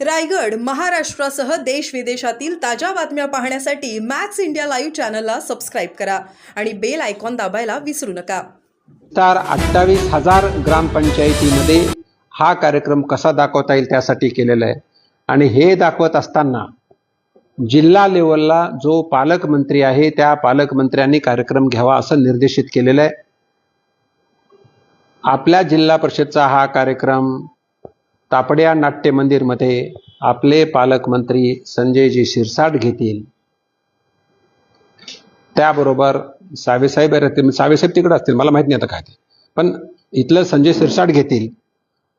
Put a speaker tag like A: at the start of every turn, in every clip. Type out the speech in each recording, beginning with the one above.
A: रायगड महाराष्ट्रासह देश विदेशातील ताज्या बातम्या पाहण्यासाठी मॅक्स इंडिया लाईव्ह चॅनलला सबस्क्राईब करा आणि बेल आयकॉन दाबायला विसरू नका.
B: तर अठ्ठावीस हजार ग्रामपंचायतीमध्ये हा कार्यक्रम कसा दाखवता येईल त्यासाठी केलेला आहे. आणि हे दाखवत असताना जिल्हा लेवलला जो पालकमंत्री आहे त्या पालकमंत्र्यांनी कार्यक्रम घ्यावा असं निर्देशित केलेलं आहे. आपल्या जिल्हा परिषदचा हा कार्यक्रम तापड्या नाट्य मंदिरमध्ये आपले पालकमंत्री संजयजी शिरसाट घेतील. त्याबरोबर सावेसाहेब राहतील सावेसाहेब तिकडे असतील मला माहीत नाही आता काय ते. पण इथलं संजय शिरसाट घेतील.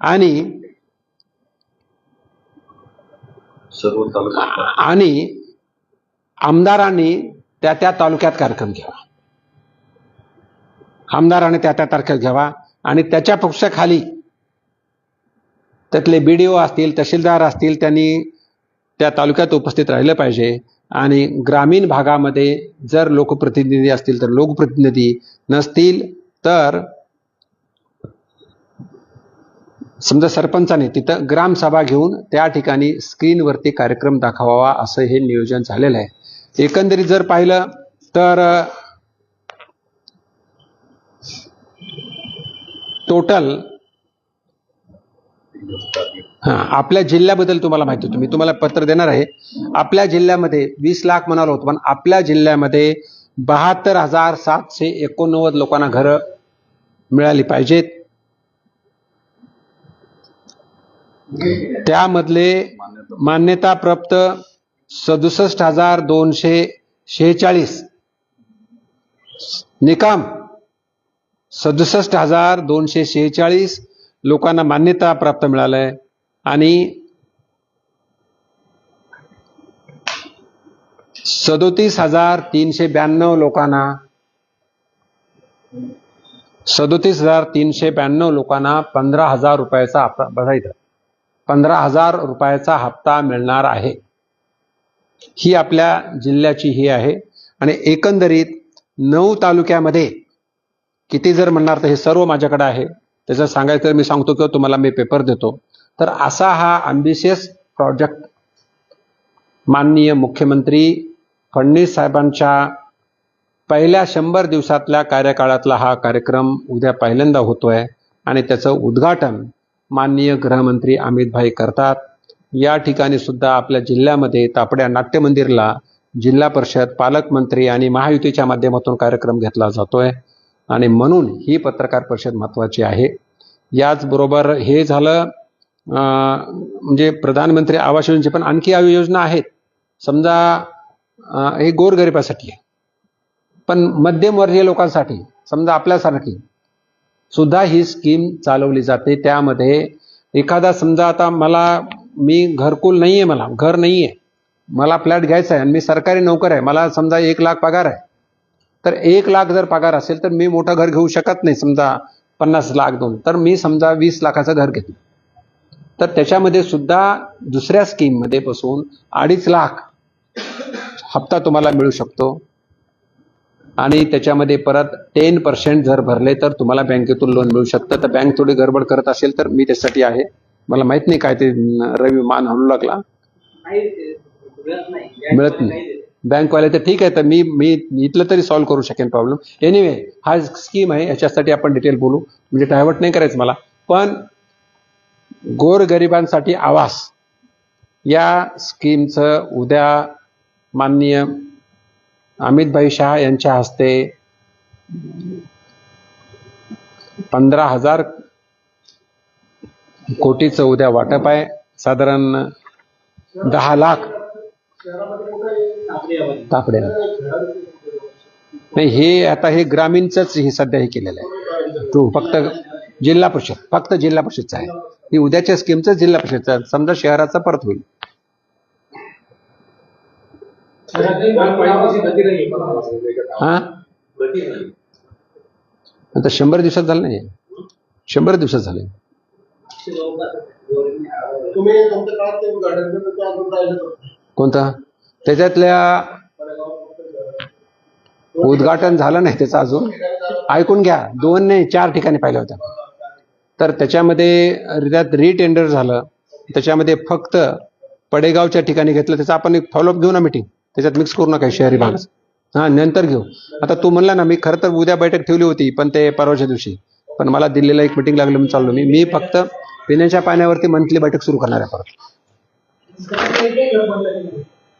B: आणि आणि आमदारांनी त्या त्या तालुक्यात कार्यक्रम घ्यावा. आमदाराने त्या त्या तारखेत घ्यावा. आणि त्याच्या पक्षाखाली त्यातले बी डी ओ असतील तहसीलदार असतील त्यांनी त्या तालुक्यात उपस्थित राहिलं पाहिजे. आणि ग्रामीण भागामध्ये जर लोकप्रतिनिधी असतील तर लोकप्रतिनिधी नसतील तर समजा सरपंचाने तिथं ग्रामसभा घेऊन त्या ठिकाणी स्क्रीनवरती कार्यक्रम दाखवावा असं हे नियोजन झालेलं आहे. एकंदरीत जर पाहिलं तर टोटल हां आपल्या जिल्ह्याबद्दल तुम्हाला माहिती होतं. मी तुम्हाला पत्र देणार आहे. आपल्या जिल्ह्यामध्ये वीस लाख म्हणालो होतो पण आपल्या जिल्ह्यामध्ये बहात्तर हजार सातशे एकोणनव्वद लोकांना घरं मिळाली पाहिजेत. त्यामधले मान्यताप्राप्त सदुसष्ट हजार दोनशे शेहेचाळीस निकाम सदुसष्ट हजार दोनशे शेहेचाळीस लोकांना मान्यता प्राप्त मिळालंय. आणि सदोतीस हजार तीनशे ब्याण्णव लोकांना सदोतीस हजार तीनशे ब्याण्णव लोकांना पंधरा हजार रुपयाचा हप्ता बघा इथं. पंधरा हजार रुपयाचा हप्ता मिळणार आहे. ही आपल्या जिल्ह्याची ही आहे. आणि एकंदरीत नऊ तालुक्यामध्ये किती जर म्हणणार तर हे सर्व माझ्याकडे आहे. त्याचं सांगायचं तर मी सांगतो किंवा तुम्हाला मी पेपर देतो. तर असा हा अम्बिशियस प्रोजेक्ट माननीय मुख्यमंत्री फडणवीस साहेबांच्या पहिल्या शंभर दिवसातल्या कार्यकाळातला हा कार्यक्रम उद्या पहिल्यांदा होतोय आणि त्याचं उद्घाटन माननीय गृहमंत्री अमितभाई करतात. या ठिकाणी सुद्धा आपल्या जिल्ह्यामध्ये तापड्या नाट्य मंदिरला जिल्हा परिषद पालकमंत्री आणि महायुतीच्या माध्यमातून कार्यक्रम घेतला जातोय. आणि म्हणून ही पत्रकार परिषद महत्त्वाची आहे. याचबरोबर हे झालं म्हणजे प्रधानमंत्री आवास योजनेची पण आणखी योजना आहेत. समजा हे गोरगरिबासाठी आहे. पण मध्यमवर्गीय लोकांसाठी समजा आपल्यासारखी सुद्धा ही स्कीम चालवली जाते. त्यामध्ये एखादा समजा आता मला मी घरकुल नाही आहे मला घर नाही आहे मला फ्लॅट घ्यायचा आहे आणि मी सरकारी नोकर आहे. मला समजा एक लाख पगार आहे. तर एक लाख जर पगार असेल तर मी मोठं घर घेऊ शकत नाही समजा पन्नास लाख दोन. तर मी समजा वीस लाखाचं घर घेतलं. तर त्याच्यामध्ये सुद्धा दुसऱ्या स्कीममध्ये बसून अडीच लाख हप्ता तुम्हाला मिळू शकतो. आणि त्याच्यामध्ये परत टेन पर्सेंट जर भरले तर तुम्हाला बँकेतून लोन मिळू शकतं. तर बँक थोडी गडबड करत असेल तर मी त्यासाठी आहे. मला माहीत नाही काय ते रवी मान हलू लागला. मिळत नाही. बँकवाले तर ठीक आहे तर मी मी इथलं तरी सॉल्व्ह करू शकेन प्रॉब्लेम एनिवे हा स्कीम आहे याच्यासाठी आपण डिटेल बोलू. म्हणजे डायव्हर्ट नाही करायचं मला. पण गोरगरिबांसाठी आवास या स्कीमचं उद्या माननीय अमितभाई शहा यांच्या हस्ते पंधरा हजार कोटीचं उद्या वाटप आहे. साधारण दहा लाख तापडे नाही हे आता हे ग्रामीणच हे सध्या हे केलेलं आहे. तो फक्त जिल्हा परिषद फक्त जिल्हा परिषदचं आहे. ही उद्याच्या स्कीमचं जिल्हा परिषदचं. समजा शहराचा परत होईल. हा? आता शंभर दिवसात झालं नाही. शंभर दिवसात झाले. कोणता? त्याच्यातल्या उद्घाटन झालं नाही त्याचं अजून. ऐकून घ्या. दोन नाही चार ठिकाणी पाहिल्या होत्या. तर त्याच्यामध्ये त्यात रिटेंडर झालं. त्याच्यामध्ये फक्त पडेगावच्या ठिकाणी घेतलं. त्याचा आपण एक फॉलोअप घेऊ ना मिटिंग त्याच्यात मिक्स करू नका शहरी भाग. हा नंतर घेऊ. आता तू म्हणला ना मी खरं तर उद्या बैठक ठेवली होती पण ते परवाच्या दिवशी. पण मला दिल्लीला एक मिटिंग लागली म्हणून चाललो मी. मी फक्त पिण्याच्या पाण्यावरती मंथली बैठक सुरू करणार आहे परत.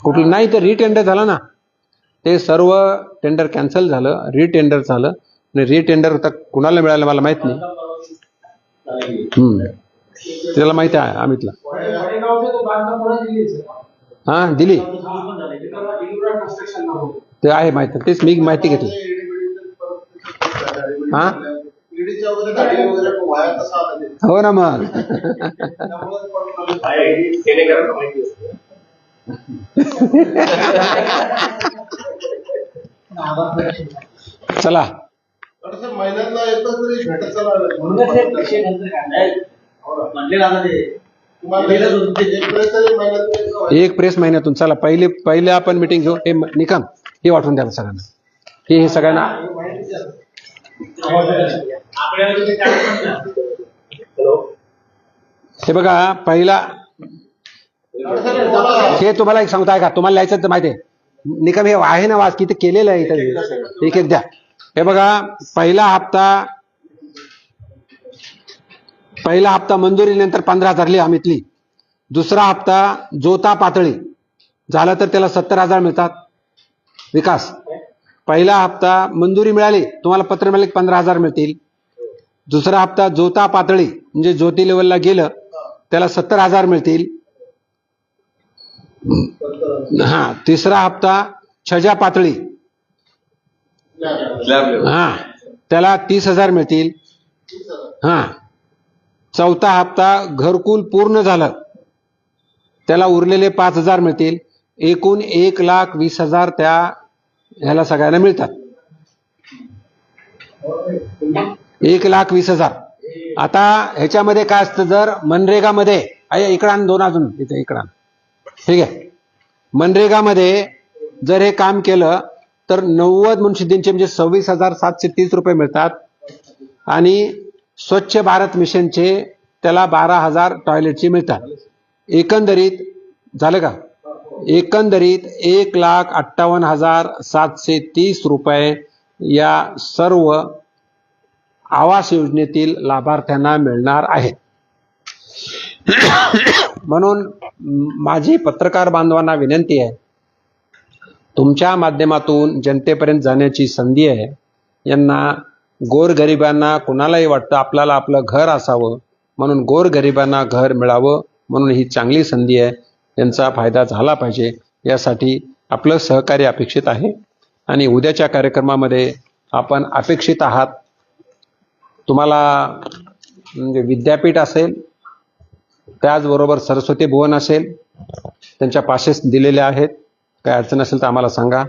B: कुठलं नाही तर रिटेंडर झालं ना. ते सर्व टेंडर कॅन्सल झालं रिटेंडर झालं. आणि रिटेंडर आता कुणाला मिळालं मला माहीत नाही. हम्म. त्याला माहिती आहे अमितला. हा दिली. ते आहे माहिती तेच मी माहिती घेतली. हा? हो ना मग
C: त्यामुळेच problem आला.
D: सेनेकरांना माहिती असते
B: चला.
C: तरी.
D: म्हणूनच हे नंतर काढलाय म्हणले ते.
C: एक
B: प्रेस महिन्यातून. चला पहिले पहिले आपण मिटिंग घेऊ. हे निकम हे वाटून द्या सगळ्यांना. हे हे सगळ्यांना. हे बघा पहिला हे तुम्हाला एक सांगताय का तुम्हाला लिहायचं तर माहिती आहे. निकम हे आहे ना वाच किती केलेलं आहे इथं? एक एक द्या. हे बघा पहिला हप्ता पहिला हप्ता मंजुरीनंतर पंधरा हजार लिहा अमितली दुसरा हप्ता जोता पातळी. झाला तर त्याला सत्तर हजार मिळतात. विकास. पहिला हप्ता मंजुरी मिळाली तुम्हाला पत्र मिळाले पंधरा हजार मिळतील. दुसरा हप्ता जोता पातळी म्हणजे ज्योती लेवलला गेलं त्याला सत्तर हजार मिळतील. हा तिसरा हप्ता छजा पातळी. हा. त्याला तीस हजार मिळतील. हा. चौथा हप्ता घरकुल पूर्ण झालं. त्याला उरलेले पाच हजार मिळतील. एकूण एक लाख वीस हजार त्या ह्याला सगळ्यांना मिळतात. एक लाख वीस हजार. आता ह्याच्यामध्ये काय असतं जर मनरेगामध्ये आहे इकडं दोन अजून इथे इकडं आण. ठीक आहे. मनरेगामध्ये जर हे काम केलं तर नव्वद मुनशिद्दींचे म्हणजे सव्वीस हजार सातशे तीस रुपये मिळतात. आणि स्वच्छ भारत मिशनचे त्याला बारा हजार टॉयलेटचे मिळतात. एकंदरीत झालं का? एकंदरीत एक लाख अठ्ठावन्न हजार सातशे तीस रुपये या सर्व आवास योजनेतील लाभार्थ्यांना मिळणार आहेत. म्हणून माझी पत्रकार बांधवांना विनंती आहे तुमच्या माध्यमातून जनतेपर्यंत जाण्याची संधी आहे. यांना गोरगरिबांना कुणालाही वाटतं आपल्याला आपलं घर असावं म्हणून गोरगरिबांना घर मिळावं म्हणून ही चांगली संधी आहे. यांचा फायदा झाला पाहिजे यासाठी आपलं सहकार्य अपेक्षित आहे. आणि उद्याच्या कार्यक्रमामध्ये आपण अपेक्षित आहात. तुम्हाला म्हणजे विद्यापीठ असेल त्याचबरोबर सरस्वती भुवन असेल त्यांच्या पासेस दिलेले आहेत. काय अडचण असेल तर आम्हाला सांगा.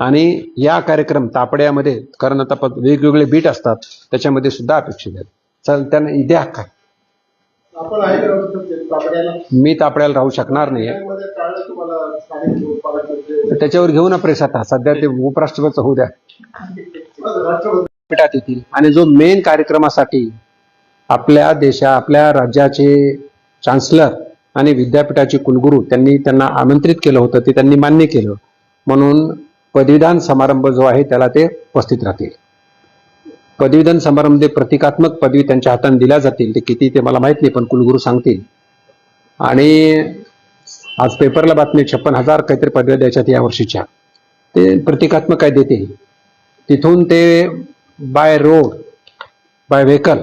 B: आणि या कार्यक्रम तापड्यामध्ये कारण आता वेगवेगळे बीट असतात. त्याच्यामध्ये सुद्धा अपेक्षित आहेत. चल त्यांना द्या काय? मी तापड्याला राहू शकणार नाही त्याच्यावर घेऊ ना प्रेस आता सध्या ते उपराष्ट्रपतीचं होऊ द्या. विद्यापीठात येतील. आणि जो मेन कार्यक्रमासाठी आपल्या देशा आपल्या राज्याचे चान्सलर आणि विद्यापीठाचे कुलगुरू त्यांनी त्यांना आमंत्रित केलं होतं ते त्यांनी मान्य केलं. म्हणून पदवीदान समारंभ जो आहे त्याला ते उपस्थित राहतील. पदवीदान समारंभ प्रतिकात्मक पदवी त्यांच्या हाताने दिल्या जातील ते किती ते मला माहीत नाही पण कुलगुरू सांगतील. आणि आज पेपरला बातमी छप्पन हजार काहीतरी पदव्या द्यायच्यात या वर्षीच्या. ते प्रतिकात्मक काय देते तिथून ते by road by vehicle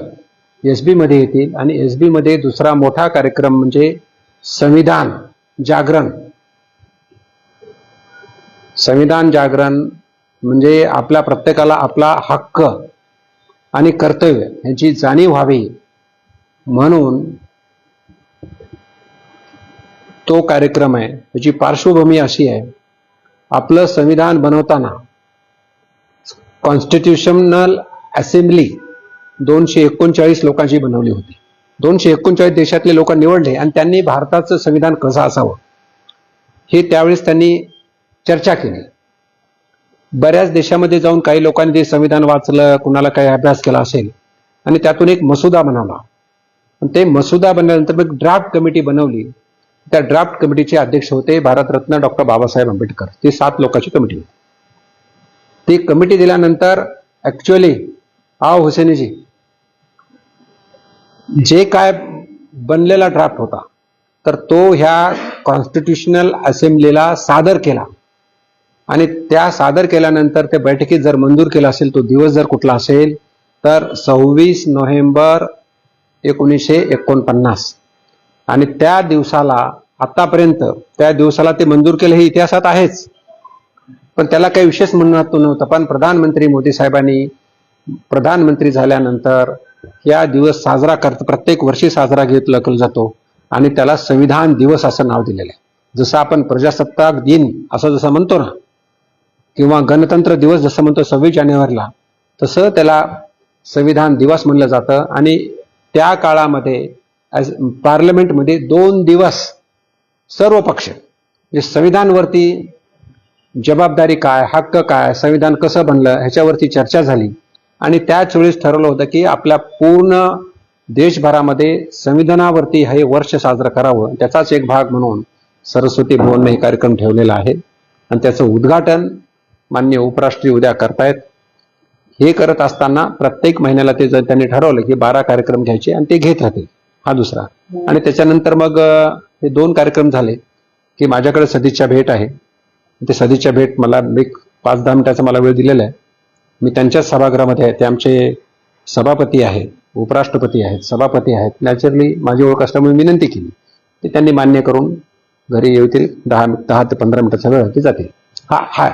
B: S बीमध्ये येतील आणि एसमध्ये दुसरा मोठा कार्यक्रम म्हणजे संविधान जागरण. संविधान जागरण म्हणजे आपल्या प्रत्येकाला आपला हक्क आणि कर्तव्य यांची जाणीव व्हावी म्हणून तो कार्यक्रम आहे. त्याची पार्श्वभूमी अशी आहे. आपलं संविधान बनवताना कॉन्स्टिट्युशनल असेंब्ली दोनशे एकोणचाळीस लोकांची बनवली होती. दोनशे एकोणचाळीस देशातले लोक निवडले आणि त्यांनी भारताचं संविधान कसं असावं? हे त्यावेळेस त्यांनी चर्चा केली. बऱ्याच देशामध्ये जाऊन काही लोकांनी ते संविधान वाचलं कुणाला काही अभ्यास केला असेल. आणि त्यातून एक मसुदा बनवला. ते मसुदा बनवल्यानंतर मग ड्राफ्ट कमिटी बनवली. त्या ड्राफ्ट कमिटीचे अध्यक्ष होते भारतरत्न डॉक्टर बाबासाहेब आंबेडकर. ती सात लोकांची कमिटी होती. ती कमिटी दिल्यानंतर ऍक्च्युअली आव हुसेनीजी जे काय बनलेला ड्राफ्ट होता तर तो ह्या कॉन्स्टिट्युशनल असेंब्लीला सादर केला. आणि त्या सादर केल्यानंतर त्या बैठकीत जर मंजूर केला असेल तो दिवस जर कुठला असेल तर सव्वीस नोव्हेंबर एकोणीसशे एकोणपन्नास. आणि त्या दिवसाला आतापर्यंत त्या दिवसाला ते मंजूर केलं हे इतिहासात आहेच. पण त्याला काही विशेष म्हणणं नव्हतं. पण प्रधानमंत्री मोदी साहेबांनी प्रधानमंत्री झाल्यानंतर या दिवस साजरा करत प्रत्येक वर्षी साजरा घेतला जातो आणि त्याला संविधान दिवस असं नाव दिलेलं आहे. जसं आपण प्रजासत्ताक दिन असं जसं म्हणतो ना किंवा गणतंत्र दिवस जसं म्हणतो सव्वीस जानेवारीला तसं त्याला संविधान दिवस म्हणलं जातं. आणि त्या काळामध्ये पार्लमेंटमध्ये दोन दिवस सर्व पक्ष जे संविधानवरती जबाबदारी काय हक्क काय संविधान कसं बनलं ह्याच्यावरती चर्चा झाली. आणि त्याच वेळेस ठरवलं होतं की आपल्या पूर्ण देशभरामध्ये संविधानावरती हे वर्ष साजरं करावं त्याचाच एक भाग म्हणून सरस्वती भवनने हे कार्यक्रम ठेवलेला आहे. आणि त्याचं उद्घाटन मान्य उपराष्ट्रीय उद्या करतायत. हे करत असताना प्रत्येक महिन्याला ते जर त्यांनी ठरवलं की बारा कार्यक्रम घ्यायचे आणि ते घेत राहतील हा दुसरा. आणि त्याच्यानंतर मग हे दोन कार्यक्रम झाले की माझ्याकडे सदिच्छा भेट आहे. ते सदिच्छा भेट मला एक पाच दहा मिनिटाचा मला वेळ दिलेला आहे. मी त्यांच्याच सभागृहामध्ये आहे. ते आमचे सभापती आहेत उपराष्ट्रपती आहेत सभापती आहेत. नॅचरली माझी ओळख असल्यामुळे विनंती केली. ते त्यांनी मान्य करून घरी येतील. दहा दहा ते पंधरा मिनिटाचा वेळ ते जातील हा हा.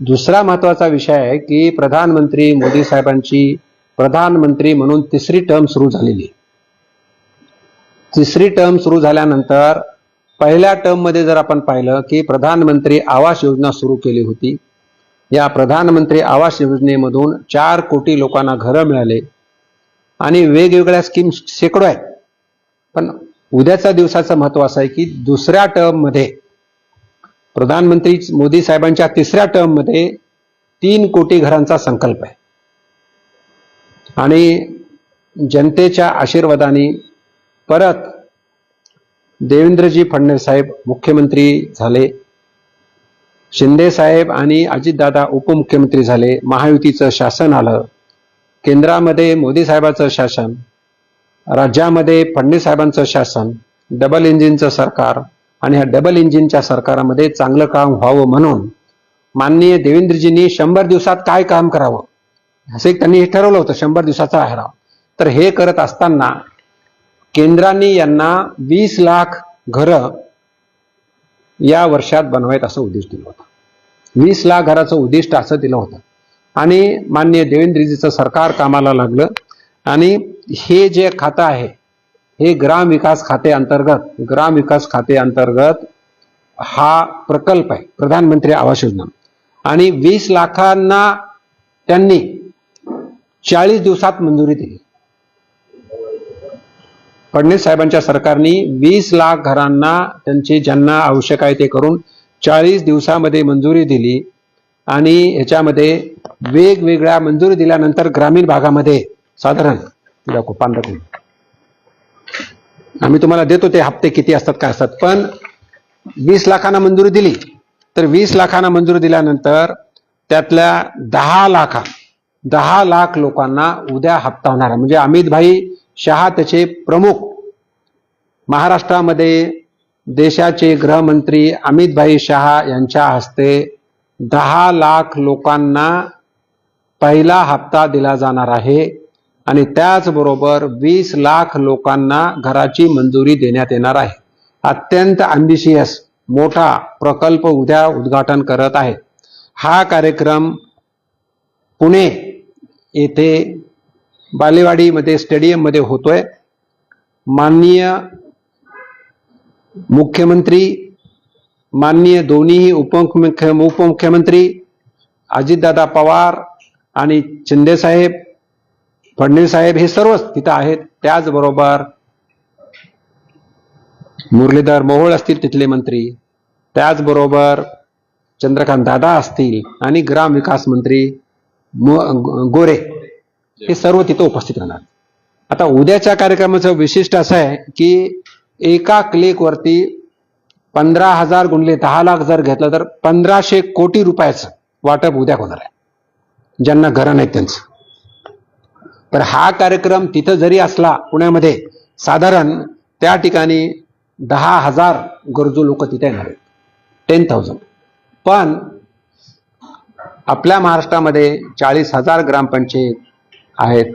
B: दुसरा महत्त्वाचा विषय आहे की प्रधानमंत्री मोदी साहेबांची प्रधानमंत्री म्हणून तिसरी टर्म सुरू झालेली आहे. तिसरी टर्म सुरू झाल्यानंतर पहिल्या टर्ममध्ये जर आपण पाहिलं की प्रधानमंत्री आवास योजना सुरू केली होती या प्रधानमंत्री आवास योजनेमधून चार कोटी लोकांना घरं मिळाले. आणि वेगवेगळ्या स्कीम शेकडो आहेत. पण उद्याच्या दिवसाचं महत्त्व असं आहे की दुसऱ्या टर्ममध्ये प्रधानमंत्री मोदी साहेबांच्या तिसऱ्या टर्ममध्ये तीन कोटी घरांचा संकल्प आहे. आणि जनतेच्या आशीर्वादाने परत देवेंद्रजी फडणवीस साहेब मुख्यमंत्री झाले. शिंदे साहेब आणि अजितदादा उपमुख्यमंत्री झाले. महायुतीचं शासन आलं. केंद्रामध्ये मोदी साहेबांचं शासन. राज्यामध्ये फडणवीस साहेबांचं शासन. डबल इंजिनचं सरकार. आणि ह्या डबल इंजिनच्या सरकारामध्ये चांगलं काम व्हावं म्हणून माननीय देवेंद्रजींनी शंभर दिवसात काय काम करावं? असे त्यांनी हे ठरवलं होतं शंभर दिवसाचा आहाराव तर हे करत असताना केंद्राने यांना वीस लाख घरं या वर्षात बनवायत असं उद्दिष्ट दिलं होतं. वीस लाख घराचं उद्दिष्ट असं दिलं होतं. आणि माननीय देवेंद्रजीचं सरकार कामाला लागलं. आणि हे जे खातं आहे हे ग्राम विकास खाते अंतर्गत ग्राम विकास खाते अंतर्गत हा प्रकल्प आहे प्रधानमंत्री आवास योजना. आणि वीस लाखांना त्यांनी चाळीस दिवसात मंजुरी दिली. फडणवीस साहेबांच्या सरकारने वीस लाख घरांना त्यांची ज्यांना आवश्यक आहे ते करून चाळीस दिवसामध्ये मंजुरी दिली आणि ह्याच्यामध्ये वेगवेगळ्या मंजुरी दिल्यानंतर ग्रामीण भागामध्ये साधारण तिला खूप आम्ही तुम्हाला देतो ते हप्ते किती असतात काय असतात पण वीस लाखांना मंजुरी दिली. तर वीस लाखांना मंजुरी दिल्यानंतर त्यातल्या दहा लाखा दहा लाख लोकांना उद्या हप्ता होणार म्हणजे अमित भाई शहा त्याचे प्रमुख. महाराष्ट्रामध्ये देशाचे गृहमंत्री अमितभाई शहा यांच्या हस्ते दहा लाख लोकांना पहिला हप्ता दिला जाणार आहे आणि त्याचबरोबर वीस लाख लोकांना घराची मंजुरी देण्यात येणार आहे. अत्यंत अम्बिशियस मोठा प्रकल्प उद्या उद्घाटन करत आहे. हा कार्यक्रम पुणे येथे बालेवाडीमध्ये स्टेडियममध्ये होतोय. माननीय मुख्यमंत्री माननीय दोन्ही उपमुख्य उपमुख्यमंत्री अजितदादा पवार आणि शिंदे साहेब फडणवीस साहेब हे सर्वच तिथं आहेत. त्याचबरोबर मुरलीधर मोहोळ असतील तिथले मंत्री. त्याचबरोबर चंद्रकांत दादा असतील आणि ग्राम विकास मंत्री गोरे. हे सर्व तिथं उपस्थित राहणार. आता उद्याच्या कार्यक्रमाचं विशिष्ट असं आहे की एका क्लिकवरती पंधरा हजार गुणले दहा लाख जर घेतलं तर पंधराशे कोटी रुपयाचं वाटप उद्या होणार आहे. ज्यांना घरं नाहीत त्यांचं. तर हा कार्यक्रम तिथं जरी असला पुण्यामध्ये साधारण त्या ठिकाणी दहा हजार गरजू लोक तिथे येणार आहेत. टेन थाउजंड पण आपल्या महाराष्ट्रामध्ये चाळीस हजार ग्रामपंचायत आहेत.